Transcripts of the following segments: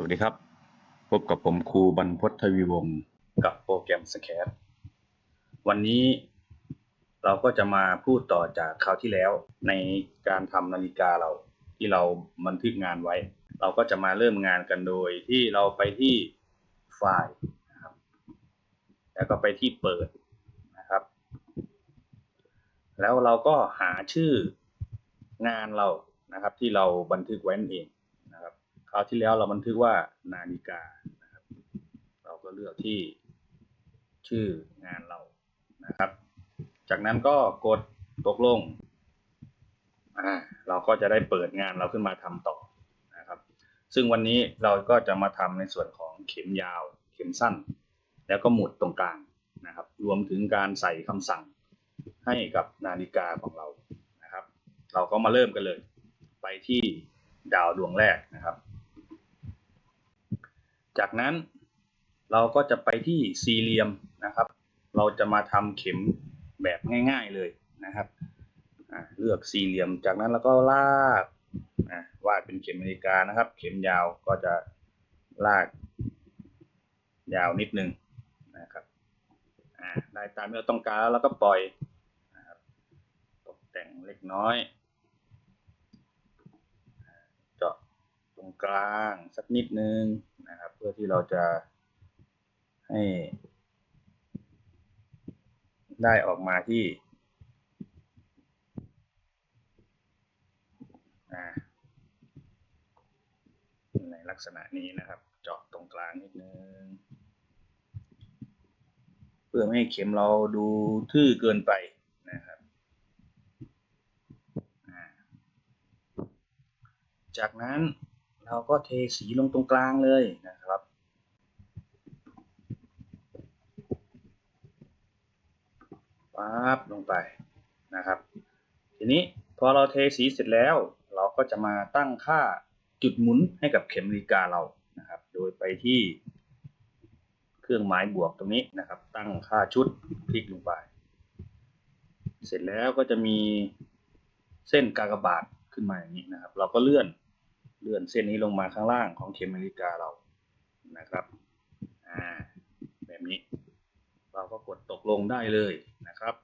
สวัสดีครับ พบกับผมครูบรรพทวีวงศ์กับโปรแกรมสแครวันนี้เราก็จะมาพูดต่อจากคราวที่แล้วในการทำนาฬิกาเราที่เราบันทึกงานไว้ เราก็จะมาเริ่มงานกันโดยที่เราไปที่ไฟล์นะครับแล้วก็ไปที่เปิดนะครับ แล้วเราก็หาชื่องานเรานะครับ ที่เราบันทึกไว้นั่นเอง คราวที่แล้วเราบันทึกว่านาฬิกานะครับ เราก็เลือกที่ชื่องานเรานะครับ จากนั้นก็กดตกลงอ่าเราก็จะได้เปิดงานเราขึ้นมาทำต่อนะครับ ซึ่งวันนี้เราก็จะมาทำในส่วนของเข็มยาว เข็มสั้น แล้วก็หมุดตรงกลางนะครับ รวมถึงการใส่คำสั่งให้กับนาฬิกาของเรานะครับ เราก็มาเริ่มกันเลย ไปที่ดาวดวงแรกนะ จากนั้นเราก็จะไปที่สี่เหลี่ยมนะครับ เราจะมาทำเข็มแบบง่าย ๆเลยนะครับเลือกสี่เหลี่ยม จากนั้นเราก็ลากวาดเป็นเข็มนาฬิกานะครับ เข็มยาวก็จะลากยาวนิดนึงนะครับได้ตามที่เราต้องการแล้วเราก็ปล่อยนะตกแต่งเล็กน้อย เจาะตรงกลางสักนิดนึง พื่อที่เราจะให้ ได้ออกมาที่ในลักษณะนี้นะครับ เจาะตรงกลางนิดนึง เพื่อไม่ให้เข็มเราดูทื่อเกินไปนะครับจากนั้นเราก็เทสีลงตรงกลางเลยนะครับปั๊ บลงไปนะครับ ทีนี้พอเราเทสีเสร็จแล้ว เราก็จะมาตั้งค่าจุดหมุนให้กับเข็มนาฬิกาเรานะครับ โดยไปที่เครื่องหมายบวกตรงนี้นะครับ ตั้งค่าชุดคลิกลงไป เสร็จแล้วก็จะมีเส้นกากบาทขึ้นมาอย่างนี้นะครับ เราก็เลื่อนเลื่อนเส้นนี้ลงมาข้างล่างของเข็มนาฬิกาเรานะครับอ่าแบบนี้ เราก็กดตกลงได้เลยนะครับ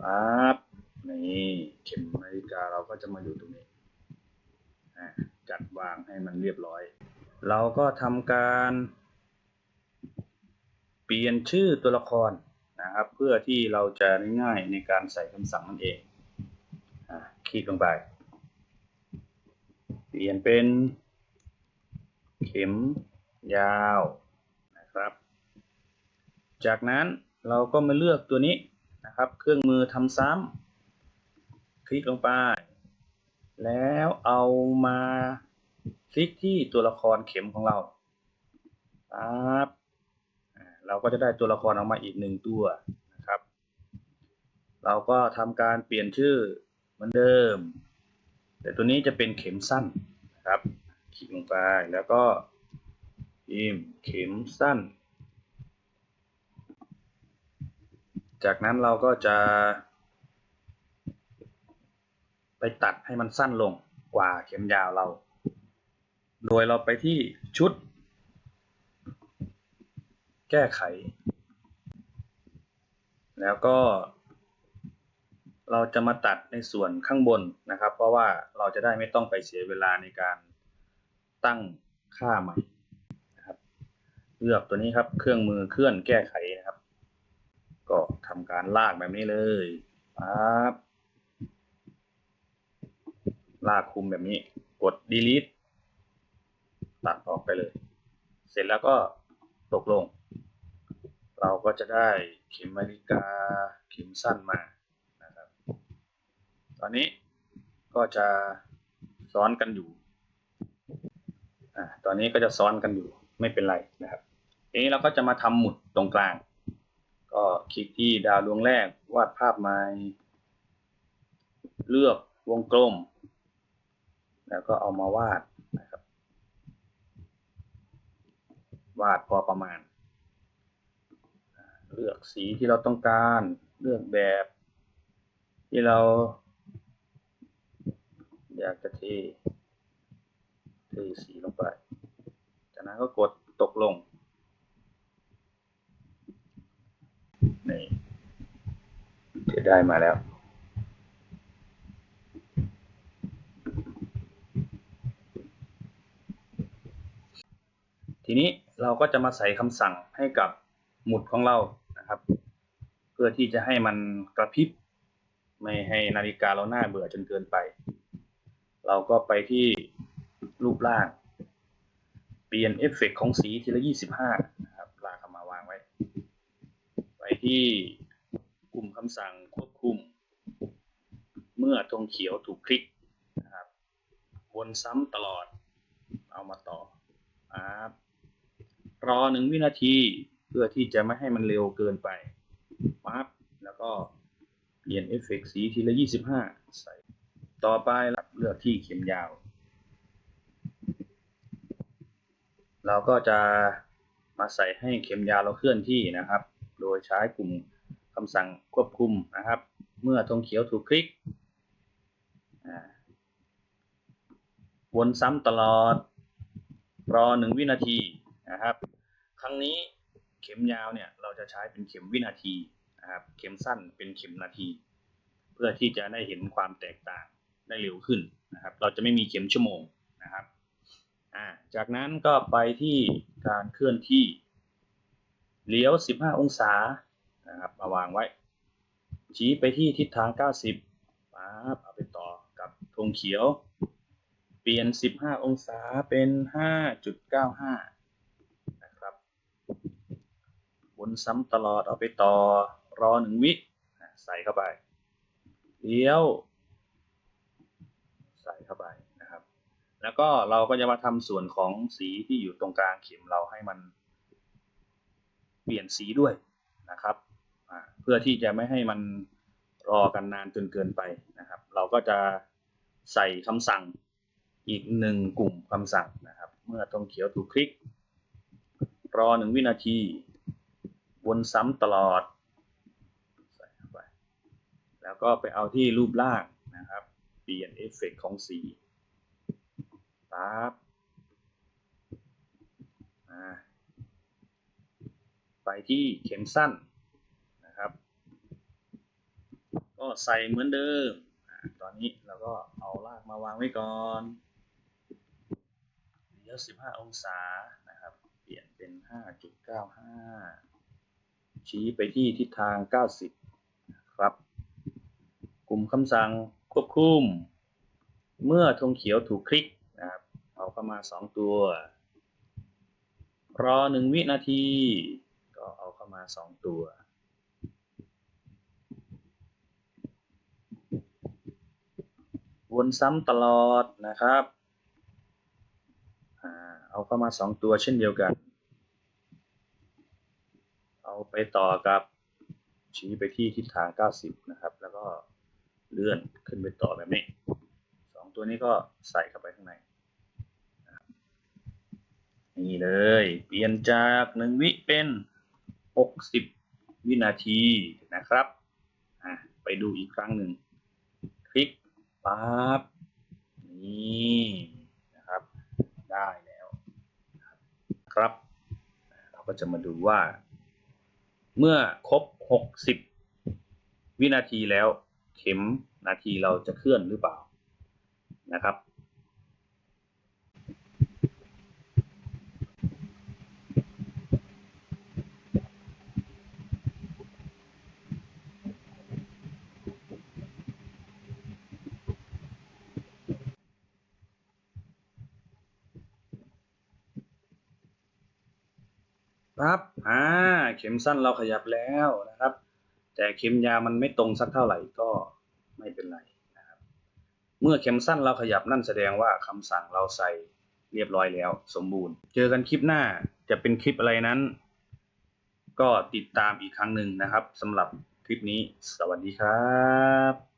ปั๊บนี่เข็มนาฬิกาเราก็จะมาอยู่ตรงนี้จัดวางให้มันเรียบร้อย เราก็ทำการเปลี่ยนชื่อตัวละครนะครับ เพื่อที่เราจะง่ายในการใส่คำสั่งนั่นเองอคลิกลงไป เปลี่ยนเป็นเข็มยาว จากนั้นเราก็มาเลือกตัวนี้นะครับ เครื่องมือทำซ้ำคลิกลงไป แล้วเอามาคลิกที่ตัวละครเข็มของเราปั๊บเราก็จะได้ตัวละครออกมาอีกหนึ่งตัวนะครับ เราก็ทำการเปลี่ยนชื่อเหมือนเดิม แต่ตัวนี้จะเป็นเข็มสั้นนะครับ คลิกลงไปแล้วก็พิมพ์เข็มสั้น จากนั้นเราก็จะ ไปตัดให้มันสั้นลงกว่าเข็มยาวเรา โดยเราไปที่ชุด แก้ไข แล้วก็ เราจะมาตัดในส่วนข้างบนนะครับ เพราะว่าเราจะได้ไม่ต้องไปเสียเวลาในการตั้งค่าใหม่นะครับ เลือกตัวนี้ครับเครื่องมือเคลื่อนแก้ไขนะครับ ก็ทำการลากแบบนี้เลยปั๊บลากคุมแบบนี้ กด delete ตัดออกไปเลย เสร็จแล้วก็ตกลง เราก็จะได้เข็มนาฬิกาเข็มสั้นมานะครับ ตอนนี้ก็จะซ้อนกันอยู่อ่าตอนนี้ก็จะซ้อนกันอยู่ไม่เป็นไรนะครับทีนี้เราก็จะมาทำหมุดตรงกลาง ก็คลิกที่ดาวดวงแรก วาดภาพใหม่เลือกวงกลม แล้วก็เอามาวาดนะครับ วาดพอประมาณ เลือกสีที่เราต้องการ เลือกแบบ ที่เรา อยากจะเทเทสีลงไปแล้วก็กดตกลง นี่จะได้มาแล้ว ทีนี้เราก็จะมาใส่คำสั่งให้กับหมุดของเรานะครับ เพื่อที่จะให้มันกระพริบ ไม่ให้นาฬิกาเราหน้าเบื่อจนเกินไป เราก็ไปที่รูปร่าง เปลี่ยนเอฟเฟกต์ของสีทีละ 25 นะครับลากเข้ามาวางไว้ ไป ที่กลุ่มคำสั่งควบคุม เมื่อธงเขียวถูกคลิกนะครับวนซ้ำตลอด เอามาต่อครับรอหนึ่งวินาทีเพื่อที่จะไม่ให้มันเร็วเกินไปปั๊บแล้วก็เปลี่ยนเอฟเฟกต์สีทีละ 25 ใส่ ต่อไปรับเลือกที่เข็มยาว เราก็จะมาใส่ให้เข็มยาวเราเคลื่อนที่นะครับ ดยใช้กลุ่มคำสั่งควบคุมนะครับ เมื่อธงเขียวถูกคลิกวนซ้ำตลอดรอหนึ่งวินาทีนะครับ ครั้งนี้เข็มยาวเนี่ยเราจะใช้เป็นเข็มวินาทีนะครับ เข็มสั้นเป็นเข็มนาที เพื่อที่จะได้เห็นความแตกต่างได้เร็วขึ้นนะครับ เราจะไม่มีเข็มชั่วโมงนะครับจากนั้นก็ไปที่การเคลื่อนที่ เลี้ยว 15 องศานะครับมาวางไว้ ชี้ไปที่ทิศทาง 90ปั๊บเอาไปต่อกับธงเขียว เปลี่ยน 15 องศาเป็น 5.95 นะครับวนซ้ำตลอดเอาไปต่อรอหนึ่งวิใส่เข้าไป เลี้ยว ใส่เข้าไปนะครับ แล้วก็เราก็จะมาทำส่วนของสีที่อยู่ตรงกลางเข็มเราให้มัน เปลี่ยนสีด้วยนะครับเพื่อที่จะไม่ให้มันรอกันนานจนเกินไปนะครับ เราก็จะใส่คำสั่งอีกหนึ่งกลุ่มคำสั่งนะครับ เมื่อตรงเขียวถูกคลิก รอหนึ่งวินาที วนซ้ำตลอดใส่เข้าไปแล้วก็ไปเอาที่รูปร่างนะครับ เปลี่ยนเอฟเฟกต์ของสีปั๊บอ่า ไปที่เข็มสั้นนะครับ ก็ใส่เหมือนเดิม ตอนนี้เราก็เอาลากมาวางไว้ก่อนเลี้ยว15 องศานะครับ เปลี่ยนเป็น 5.95 ชี้ไปที่ทิศทาง 90 ครับ กลุ่มคำสั่งควบคุม เมื่อธงเขียวถูกคลิกนะครับ เอาเข้ามา 2 ตัว รอ 1 วินาที ก็เอาเข้ามา2ตัว วนซ้ำตลอดนะครับอเอาเข้ามา2ตัวเช่นเดียวกัน เอาไปต่อกับชี้ไปที่ทิศทาง 90 นะครับ แล้วก็เลื่อนขึ้นไปต่อแบบนี้2ตัวนี้ก็ใส่เข้าไปข้างในนี่เลย เปลี่ยนจากหนึ่งวิเป็น 60 วินาทีนะครับไปดูอีกครั้งหนึ่ง คลิกปั๊บนี่นะครับ ได้แล้วครับ เราก็จะมาดูว่า เมื่อครบ 60 วินาทีแล้ว เข็มนาทีเราจะเคลื่อนหรือเปล่านะครับ ครับอ่าเข็มสั้นเราขยับแล้วนะครับ แต่เข็มยาวมันไม่ตรงสักเท่าไหร่ก็ไม่เป็นไรนะครับ เมื่อเข็มสั้นเราขยับนั่นแสดงว่าคำสั่งเราใส่เรียบร้อยแล้ว สมบูรณ์ เจอกันคลิปหน้าจะเป็นคลิปอะไรนั้น ก็ติดตามอีกครั้งหนึ่งนะครับสำหรับคลิปนี้ สวัสดีครับ